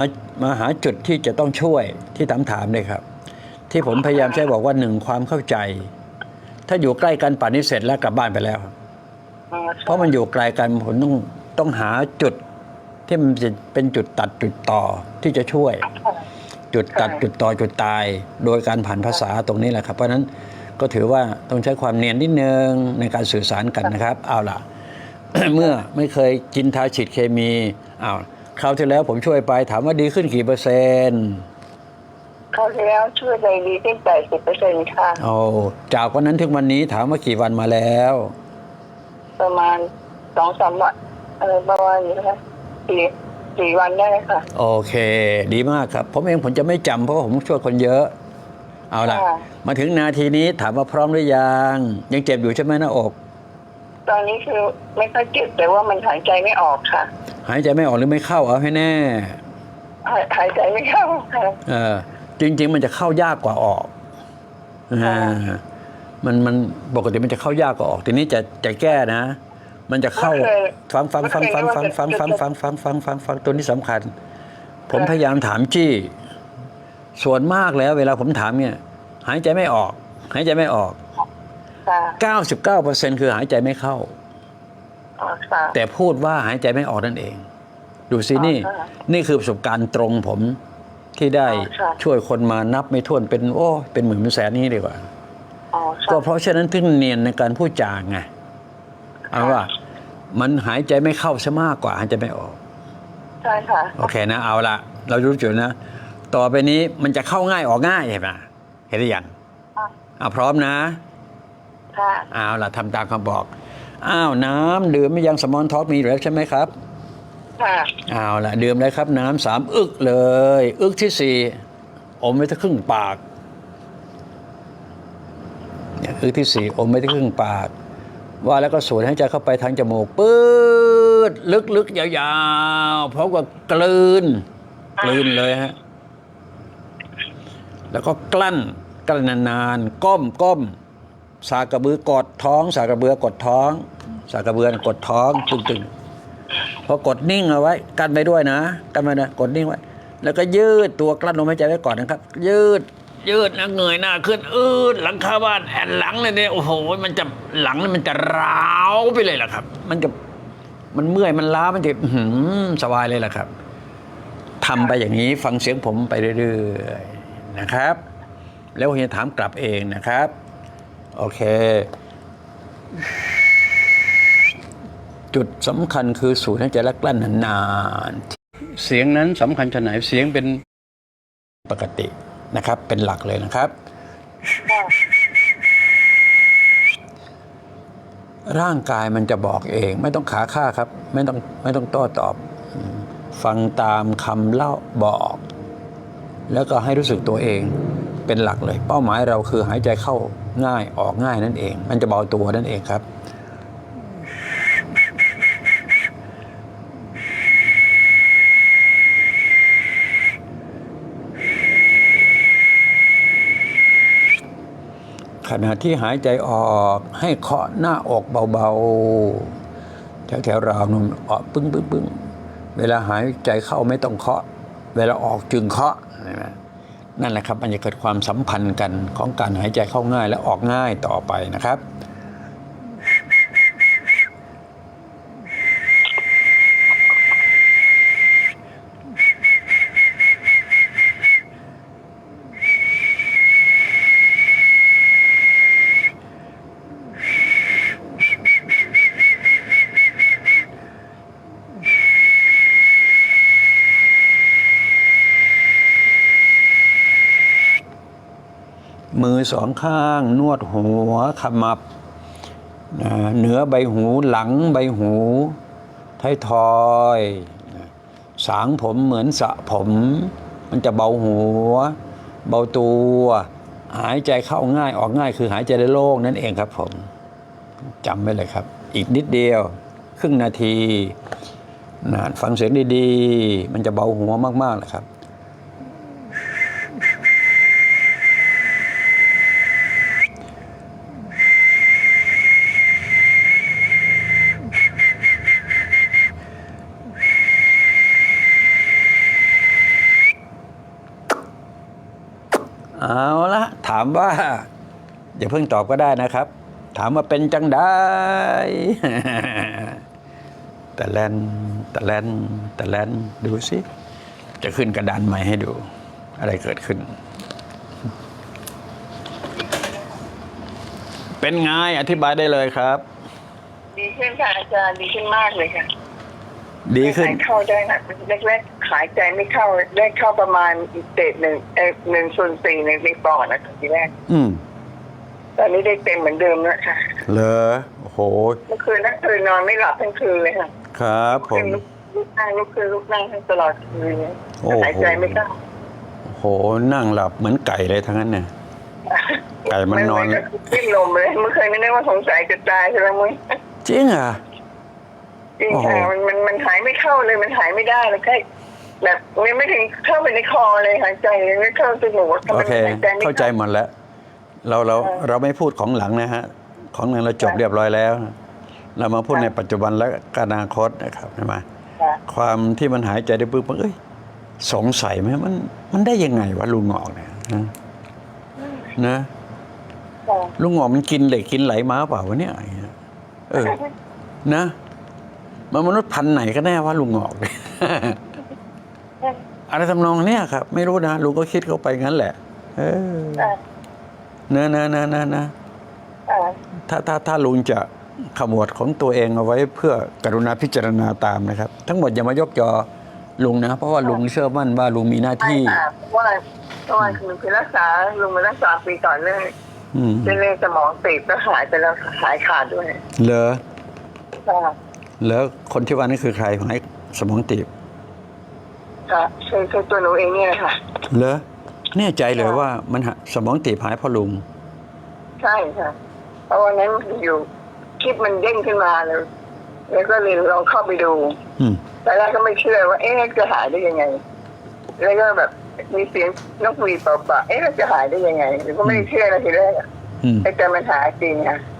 มามาหาจุดที่จะต้องช่วยที่ถามถามเลยครับ ที่ผมพยายามใช้บอกว่าหนึ่งความเข้าใจ ถ้าอยู่ใกล้กันป่านนี้เสร็จแล้วกลับบ้านไปแล้วครับเพราะมันอยู่ไกลกันผมต้องต้องหาจุดที่มันจะเป็นจุดตัดจุดต่อที่จะช่วย จุดตัดจุดต่อจุดตาย โดยการผ่านภาษาตรงนี้แหละครับ เพราะฉะนั้นก็ถือว่าต้องใช้ความเนียนนิดนึงในการสื่อสารกันนะครับ เอาล่ะ เมื่อไม่เคยกินทาฉีดเคมีอ้าว คราวที่แล้วผมช่วยไปถามว่าดีขึ้นกี่เปอร์เซ็นต์คราวที่แล้วช่วยได้ดีขึ้นแปดสิบเปอร์เซ็นต์ค่ะโอ้จากวันนั้นถึงวันนี้ถามว่ากี่วันมาแล้ว ประมาณสองสามวันเออประมาณนี้ค่ะสี่สี่วันได้ค่ะ โอเค ดีมากครับ ผมเองผมจะไม่จำเพราะว่าผมช่วยคนเยอะ เอาล่ะ ค่ะ มาถึงนาทีนี้ถามว่าพร้อมหรือยัง ยังเจ็บอยู่ใช่ไหมหน้าอก ตอนนี้คือไม่ค่อยเจ็บแต่ว่ามันหายใจไม่ออกค่ะ หายใจไม่ออกหรือไม่เข้าเอาให้แน่ หายหายใจไม่เข้าค่ะ เออ จริง ๆ มันจะเข้ายากกว่าออกอ่ามันมันปกติมันจะเข้ายากกว่าออก ทีนี้จะจะแก้นะ มันจะเข้าฟังฟังฟังฟังฟังฟังฟังฟังฟังฟังฟังฟังตัวนี้สำคัญ ผมพยายามถามจี้ ส่วนมากแล้ว เวลาผมถามเนี่ย หายใจไม่ออก หายใจไม่ออก ค่ะ 99%คือหายใจไม่เข้าอ๋อค่ะ แต่พูดว่าหายใจไม่ออกนั่นเอง ดูสินี่อ๋อค่ะนี่คือประสบการณ์ตรงผมที่ได้อ๋อค่ะช่วยคนมานับไม่ถ้วนเป็นโอ้เป็นหมื่นเป็นแสนนี้ดีกว่าอ๋อก็ค่ะเพราะฉะนั้นถึงเนียนในการพูดจาไงเอาว่า มันหายใจไม่เข้าซะมากกว่าหายใจไม่ออกใช่ค่ะโอเคนะ เอาละเรารู้จุดนะ ต่อไปนี้มันจะเข้าง่ายออกง่ายเห็นไหมเห็นหรือยังค่ะเอาพร้อมนะค่ะเอาล่ะทำตามคำบอก อ้าวน้ำดื่มไม่ยังสมอนท็อกมีอยู่แล้วใช่ไหมครับค่ะเอาล่ะดื่มเลยครับน้ำสามอึกเลย อึกที่สี่อมไว้ทั้งครึ่งปากเนี่ยอึกที่สี่อมไว้ทั้งครึ่งปาก ว่าแล้วก็สูดให้ใจเข้าไปทางจมูกปื๊ดลึกๆยาวๆพร้อมกับกลืนกลืนเลยฮะแล้วก็กลั้นกลั้นนานๆก้มก้ม สากระบือกดท้อง สากระเบือกดท้อง สากระเบือกดท้องตึงๆพอกดนิ่งเอาไว้ กันไปด้วยนะ กันไปนะกดนิ่งไว้ แล้วก็ยืดตัวกลั้นลมหายใจไว้ก่อนนะครับ ยืดยืดนะเงยหน้าขึ้นอืดหลังคาบ้านแอนหลังเลยเนี่ยโอ้โหมันจะหลังมันจะร้าวไปเลยล่ะครับ มันจะมันเมื่อยมันล้ามันจะหือสบายเลยล่ะครับทำไปอย่างนี้ฟังเสียงผมไปเรื่อยๆนะครับ แล้วผมจะถามกลับเองนะครับ โอเค จุดสำคัญคือสูดหายใจและกลั้นนานๆเสียงนั้นสำคัญขนาดไหนเสียงเป็นปกตินะครับ เป็นหลักเลยนะครับ ร่างกายมันจะบอกเอง ไม่ต้องขาค่าครับ ไม่ต้องไม่ต้องโต้ตอบ ฟังตามคำเล่าบอก แล้วก็ให้รู้สึกตัวเองเป็นหลักเลย เป้าหมายเราคือหายใจเข้า ง่ายออกง่ายนั่นเอง มันจะเบาตัวนั่นเองครับขณะที่หายใจออกให้เคาะหน้าอกเบาๆ แถวๆราวนมออกปึ้งปึ้งปึ้งเวลาหายใจเข้าไม่ต้องเคาะ เวลาออกจึงเคาะเห็นไหม นั่นแหละครับมันจะเกิดความสัมพันธ์กันของการหายใจเข้าง่ายและออกง่ายต่อไปนะครับ มือสองข้าง นวดหัวขมับนะเหนือใบหูหลังใบหูท้ายทอย สางผมเหมือนสระผม มันจะเบาหัว เบาตัว หายใจเข้าง่ายออกง่ายคือหายใจได้โล่งนั่นเองครับผมจำไว้เลยครับ อีกนิดเดียว ครึ่งนาทีนะฟังเสียงดีๆ มันจะเบาหัวมากๆเลยครับ เอาละถามว่า อย่าเพิ่งตอบก็ได้นะครับ ถามว่าเป็นจังได้แต่แลนแต่แลนแต่แลนดูสิ จะขึ้นกระดานใหม่ให้ดู อะไรเกิดขึ้น เป็นไงอธิบายได้เลยครับ ดีขึ้นค่ะอาจารย์ดีขึ้นมากเลยค่ะ ดีขึ้นหายเข้าได้ค่ะแรกๆ หายใจไม่เข้าได้เข้าประมาณเศษหนึ่งเออหนึ่งส่วนสี่ในในปอดนะคะทีแรก อืมตอนนี้ได้เต็มเหมือนเดิมแล้วค่ะเหรอโอ้โหเมื่อคืนทั้งคืนนอนไม่หลับทั้งคืนเลยค่ะครับผคืนมลุกลุกนั่งลุกคืนลุกนั่งทั้งตลอดคืนเลยโอ้โห หายใจไม่เข้าโอ้โหนั่งหลับเหมือนไก่เลยทั้งนั้นเนี่ย ไก่มันนอนไก็วิ่งลมเลยเมื่อคืนไม่ได้ว่าสงสัยจะตายใช่ไหมมึงจริงเหรอะ จริงโอ้โหค่ะมันมันมันหายไม่เข้าเลยมันหายไม่ได้เลยแค่ แบบไม่ไม่ถึงเข้าไปในคอเลยหายใจไม่เข้าจมูกทำโอไมเค หายใจไม่เข้าใจเข้าหมดแล้ว เราเราเราไม่พูดของหลังนะฮะ ของหลังเราจบค่ะเรียบร้อยแล้ว เรามาพูดค่ะในปัจจุบันและอนาคตนะครับใช่ไหมค่ะความที่มันหายใจได้ปุ๊บมันเอ้ยสงสัยไหมมันมันได้ยังไงวะลุงหงอกเนี่ยนะนะ ค่ะ ลุงหงอกมันกินเหล็กกินไหลมาเปล่าวะเนี่ยอย่างเงี้ยเออ นะ มันมนุษย์พันธุ์ไหนก็แน่ว่าลุงหงอกเนี่ย อะไรทำนองเนี้ยครับ ไม่รู้นะลุงก็คิดเข้าไปงั้นแหละ เออค่ะเนะนะนะนะนะค่ะถ้าถ้าถ้าลุงจะขมวดของตัวเองเอาไว้เพื่อกรุณาพิจารณาตามนะครับ ทั้งหมดอย่ามายกจอลุงนะ เพราะว่าลุงเชื่อมั่นว่าลุงมีหน้าใช่ที่ค่ะเพราะว่าเพราะว่าคือคือรักษาลุงมารักษาปีก่อนเรื่องอืมเส้นเลือดสมองตีบก็หายไปแล้วค่ะหายขาดด้วย เหรอค่ะแล้วคนที่ว่านี่คือใครให้สมองตีบ ค่ะคือคือตัวหนูเองเนี่ยค่ะ เหรอแน่ใจเลยว่ามันหาสมองตีบหายเพราะลุง ใช่ค่ะ เพราะวันนั้นอยู่คลิปมันเด้งขึ้นมาเลยแล้วก็เลยลองเข้าไปดู อืมแต่แรกก็ไม่เชื่อว่า เอ๊ะจะหายได้ยังไง แล้วก็แบบมีเสียงนกหวีดเป่าๆเอ๊ะจะหายได้ยังไงหรือก็ไม่ได้เชื่อนะทีแรกอะอืมแต่มันหายจริงค่ะอื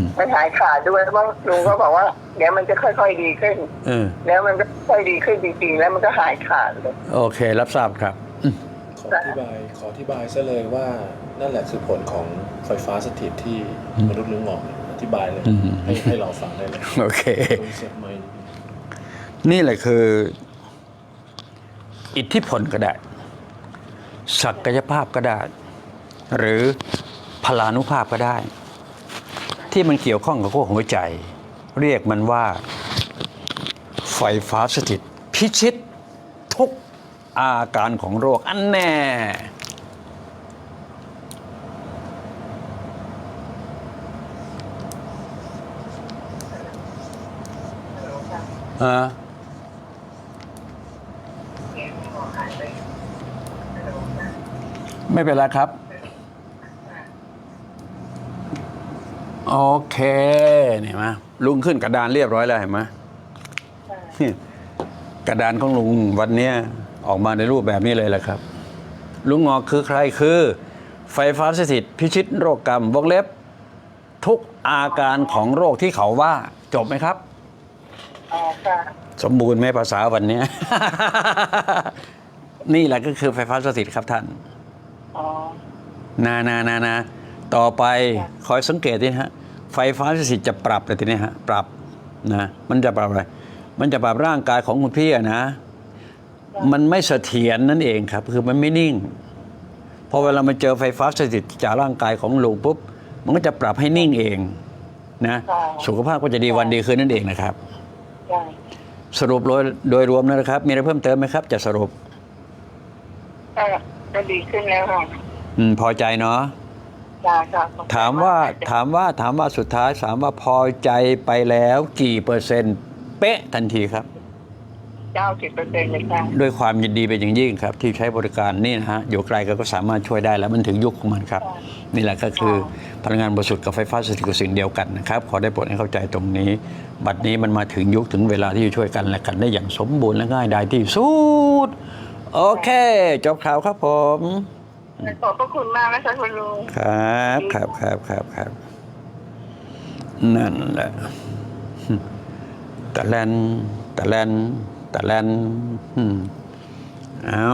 มมันหายขาดด้วยเพราะลุงก็บอกว่าเดี๋ยวมันจะค่อยๆดีขึ้นเออแล้วมันก็ค่อยดีขึ้นจริงๆแล้วมันก็หายขาดเลย โอเค รับทราบครับอืมขออธิบายขออธิบายซะเลยว่านั่นแหละคือผลของไฟฟ้าสถิตที่มนุษย์ลุงหงอกอธิบายเลยอืมให้ให้เราฟังได้เลยโอเคคุยเสร็จไหมนี่แหละคือ อิทธิพลก็ได้ ศักยภาพก็ได้ หรือพลานุภาพก็ได้ ที่มันเกี่ยวข้องกับพวกหัวใจ เรียกมันว่า ไฟฟ้าสถิต พิชิตทุกอาการของโรคอันแน่อ่าไม่เป็นไรครับ โอเคเนี่ยมาลุงขึ้นกระดานเรียบร้อยแล้วเห็นไหมเนี่ยกระดานของลุงวันเนี้ยออกมาในรูปแบบนี้เลยแหละครับ ลุงงอกคือใครคือ ไฟฟ้าสถิตพิชิตโรคกรรมวงเล็บ ทุกอาการของโรคที่เขาว่า จบไหมครับอ๋อค่ะสมบูรณ์ไหมภาษาวันเนี้ยนี่แหละก็คือไฟฟ้าสถิตครับท่านอ๋อนานานานาต่อไปค่ะคอยสังเกตดิฮะ ไฟฟ้าสถิตจะปรับเลยทีนี้ฮะปรับนะมันจะปรับอะไร มันจะปรับร่างกายของคุณพี่อะนะ มันไม่เสถียรนั่นเองครับ คือมันไม่นิ่งพอเวลามาเจอไฟฟ้าสถิตจากร่างกายของลุงปุ๊บมันก็จะปรับให้นิ่งเองนะสุขภาพก็จะดีวันดีคืนนั่นเองนะครับใช่สรุปโดยโดยรวมนะครับ มีอะไรเพิ่มเติมไหมครับ จะสรุปก็ก็ดีขึ้นแล้วค่ะอืมพอใจเนาะจ้าค่ะ ถามว่าถามว่าถามว่าสุดท้ายถามว่าพอใจไปแล้วกี่เปอร์เซ็นต์ เป๊ะทันทีครับเก้าสิบเปอร์เซ็นต์เลยค่ะด้วยความยินดีเป็นอย่างยิ่งครับ ที่ใช้บริการนี่นะฮะอยู่ไกลก็สามารถช่วยได้แล้วมันถึงยุคของมันครับ นี่แหละก็คือพลังงานบริสุทธิ์กับไฟฟ้าสถิตคือสิ่งเดียวกันนะครับ ขอได้โปรดให้เข้าใจตรงนี้ บัดนี้มันมาถึงยุคถึงเวลาที่จะช่วยกันและกันได้อย่างสมบูรณ์และง่ายดายที่สุด โอเค จบข่าวครับผม ขอบพระคุณมากนะคะคุณลุงครับครับครับครับครับ นั่นแหละตะแลนตะแลนตะแลนอืมเอา